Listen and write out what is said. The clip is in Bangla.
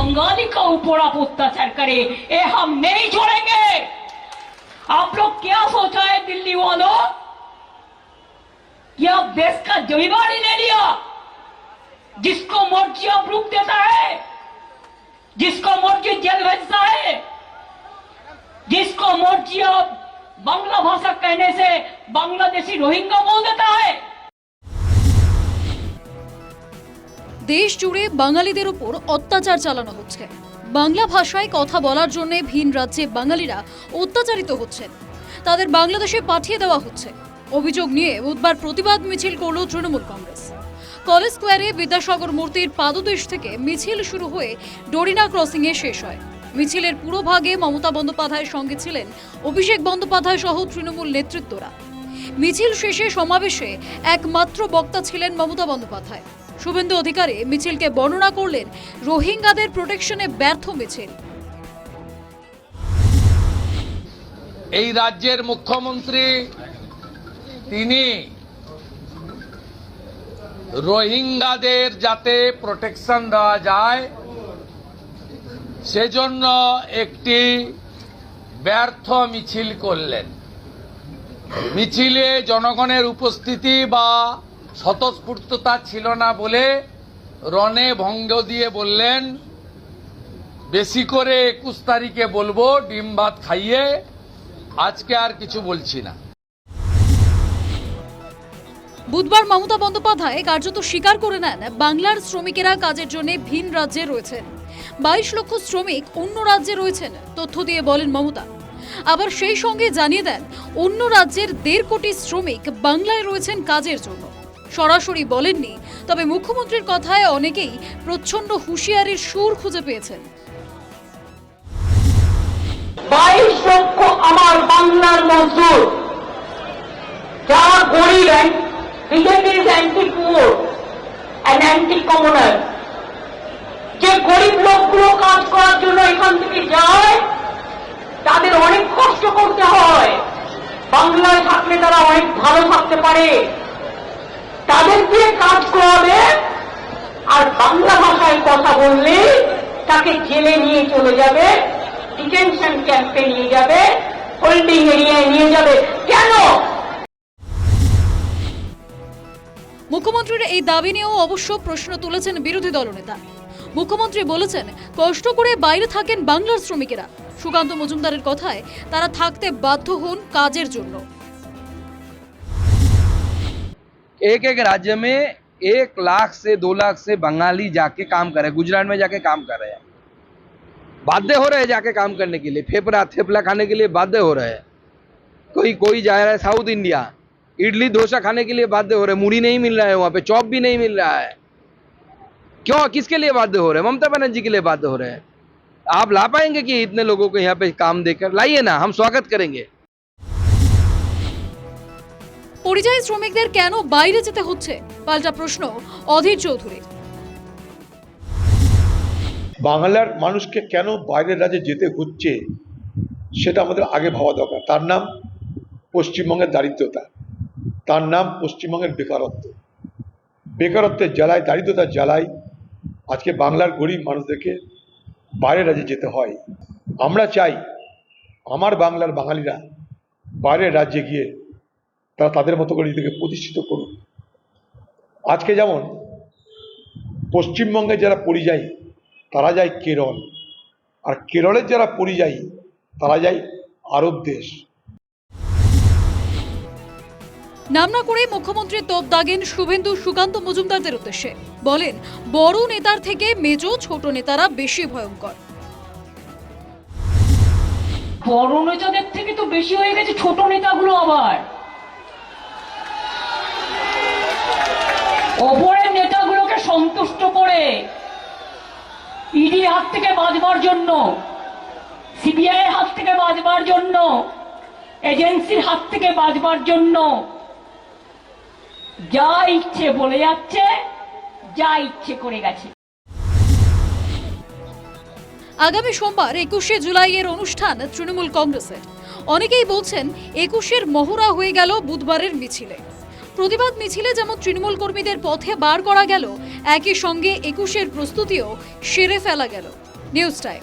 बंगाली का ऊपर आप अत्याचार करे ये हम नहीं छोड़ेंगे। आप लोग क्या सोचा है, दिल्ली वालों? कि आप देश का जमीवार ही ले लिया, जिसको मर्ज़ी आप रुक देता है, जिसको मर्ज़ी जेल भेजता है, जिसको मर्ज़ी आप बांग्ला भाषा कहने से बांग्लादेशी रोहिंगा बोल देता है। দেশ জুড়ে বাঙালিদের উপর অত্যাচার চালানো হচ্ছে। বাংলা ভাষায় কথা বলার জন্য ভিন রাজ্যে বাঙালিরা অত্যাচারিত হচ্ছেন। তাদের বাংলাদেশে পাঠিয়ে দেওয়া হচ্ছে। অভিযোগ নিয়ে বুধবার প্রতিবাদ মিছিল করল তৃণমূল কংগ্রেস। কলেজ স্কোয়ারে বিদ্যাসাগর মূর্তির পাদদেশ থেকে মিছিল শুরু হয়ে ডোরিনা ক্রসিংয়ে শেষ হয়। মিছিলের পুরো ভাগে মমতা বন্দ্যোপাধ্যায়ের সঙ্গে ছিলেন অভিষেক বন্দ্যোপাধ্যায় সহ তৃণমূল নেতৃত্বরা। মিছিল শেষে সমাবেশে একমাত্র বক্তা ছিলেন মমতা বন্দ্যোপাধ্যায়। শুভেন্দু অধিকারী মিছিলকে বর্ণনা করলেন, রোহিঙ্গাদের প্রোটেকশনে ব্যর্থ মিছিল। এই রাজ্যের মুখ্যমন্ত্রী, তিনি রোহিঙ্গাদের যাতে প্রোটেকশন দেওয়া যায়, সেজন্য একটি ব্যর্থ মিছিল করলেন। মিছিলে জনগণের উপস্থিতি বা স্বতঃস্ফূর্ততা ছিল না বলে রণে ভঙ্গ দিয়ে বললেন, বেশি করে একুশ তারিখে বলব, ডিম ভাত খাইয়ে আজকে আর কিছু বলছি না। বুধবার মমতা বন্দ্যোপাধ্যায় কার্যত স্বীকার করে নেন, বাংলার শ্রমিকেরা কাজের জন্য ভিন রাজ্যে রয়েছেন বাইশ লক্ষ শ্রমিক অন্য রাজ্যে রয়েছেন, তথ্য দিয়ে বলেন মমতা। আবার সেই সঙ্গে জানিয়ে দেন, অন্য রাজ্যের দেড় কোটি শ্রমিক বাংলায় রয়েছেন কাজের জন্য। সরাসরি বলেননি। তবে মুখ্যমন্ত্রীর কথায় অনেকেই প্রচণ্ড হুঁশিয়ারির সুর খুঁজে পেয়েছেন। বাইশ লক্ষ আমার বাংলার মজদুর। যারা গরিব বিজেপির anti poor and anti commoner যে গরিব লোকগুলো কাজ করার জন্য এখান থেকে যায়, তাদের অনেক কষ্ট করতে হয়। বাংলায় থাকলে তারা অনেক ভালো থাকতে পারে। তাদের দিয়ে কাজ করাবে আর বাংলা ভাষায় কথা বললে তাকে জেলে নিয়ে চলে যাবে, ডিটেনশন ক্যাম্পে নিয়ে যাবে, হোল্ডিং এরিয়ায় নিয়ে যাবে। কেন? মুখ্যমন্ত্রীর এই দাবি নিয়েও অবশ্য প্রশ্ন তুলেছেন বিরোধী দলনেতা। মুখ্যমন্ত্রী বলেছেন, কষ্ট করে বাইরে থাকেন বাংলার শ্রমিকেরা। সুকান্ত মজুমদারের কথায়, তারা থাকতে বাধ্য হন কাজের জন্য। एक एक राज्य में एक लाख से दो लाख से बंगाली जाके काम कर रहे गुजरात में जाके काम कर रहे हैं। बाध्य हो रहे हैं जाके काम करने के लिए। फेफड़ा, थेपला खाने के लिए बाध्य हो रहे हैं। कोई कोई जा रहा है साउथ इंडिया। इडली, डोसा खाने के लिए बाध्य हो रहे हैं। मुड़ी नहीं मिल रहा है वहाँ पे। चॉप भी नहीं मिल रहा है। क्यों? किसके लिए बाध्य हो रहे हैं? ममता बनर्जी के लिए बाध्य हो रहे हैं। आप ला पाएँगे कि इतने लोगों को यहाँ पे काम देकर? लाइए ना, हम स्वागत करेंगे। পরিযায়ী শ্রমিকদের কেন বাইরে যেতে হচ্ছে? পাল্টা প্রশ্ন অধীর চৌধুরীর। বাংলার মানুষকে কেন বাইরের রাজ্যে যেতে হচ্ছে, সেটা আমাদের আগে ভাবা দরকার। তার নাম পশ্চিমবঙ্গের দারিদ্রতা। তার নাম পশ্চিমবঙ্গের বেকারত্ব। বেকারত্বের জ্বালায়, দারিদ্রতার জ্বালায় আজকে বাংলার গরিব মানুষদেরকে বাইরের রাজ্যে যেতে হয়। আমরা চাই, আমার বাংলার বাঙালিরা বাইরের রাজ্যে গিয়ে তারা তাদের মতো করে নিজেদেরকে প্রতিষ্ঠিত করুক। আজকে যেমন পশ্চিমবঙ্গে যারা পরিযায়ী তারা যায় কেরল। আর কেরলের যারা পরিযায়ী তারা যায় আরব দেশ। নাম না করে মুখ্যমন্ত্রী তোপ দাগেন শুভেন্দু সুকান্ত মজুমদারদের উদ্দেশ্যে। বলেন বড় নেতার থেকে মেজো ছোট নেতারা বেশি ভয়ঙ্কর। বড় নেতাদের থেকে তো বেশি হয়ে গেছে ছোট নেতাগুলো আবার। ওপরের নেতাগুলোকে সন্তুষ্ট করে ইডি হাত থেকে বাঁচবার জন্য, সিবিআই হাত থেকে বাঁচবার জন্য, এজেন্সির হাত থেকে বাঁচবার জন্য যা ইচ্ছে বলে যাচ্ছে, যা ইচ্ছে করে গেছে। আগামী সোমবার একুশে জুলাইয়ের অনুষ্ঠান তৃণমূল কংগ্রেসের। অনেকেই বলছেন একুশের মহড়া হয়ে গেল বুধবারের মিছিলে। প্রতিবাদ মিছিলে যেমন তৃণমূল কর্মীদের পথে বার করা গেল, একই সঙ্গে একুশের প্রস্তুতিও সেরে ফেলা গেল। News time.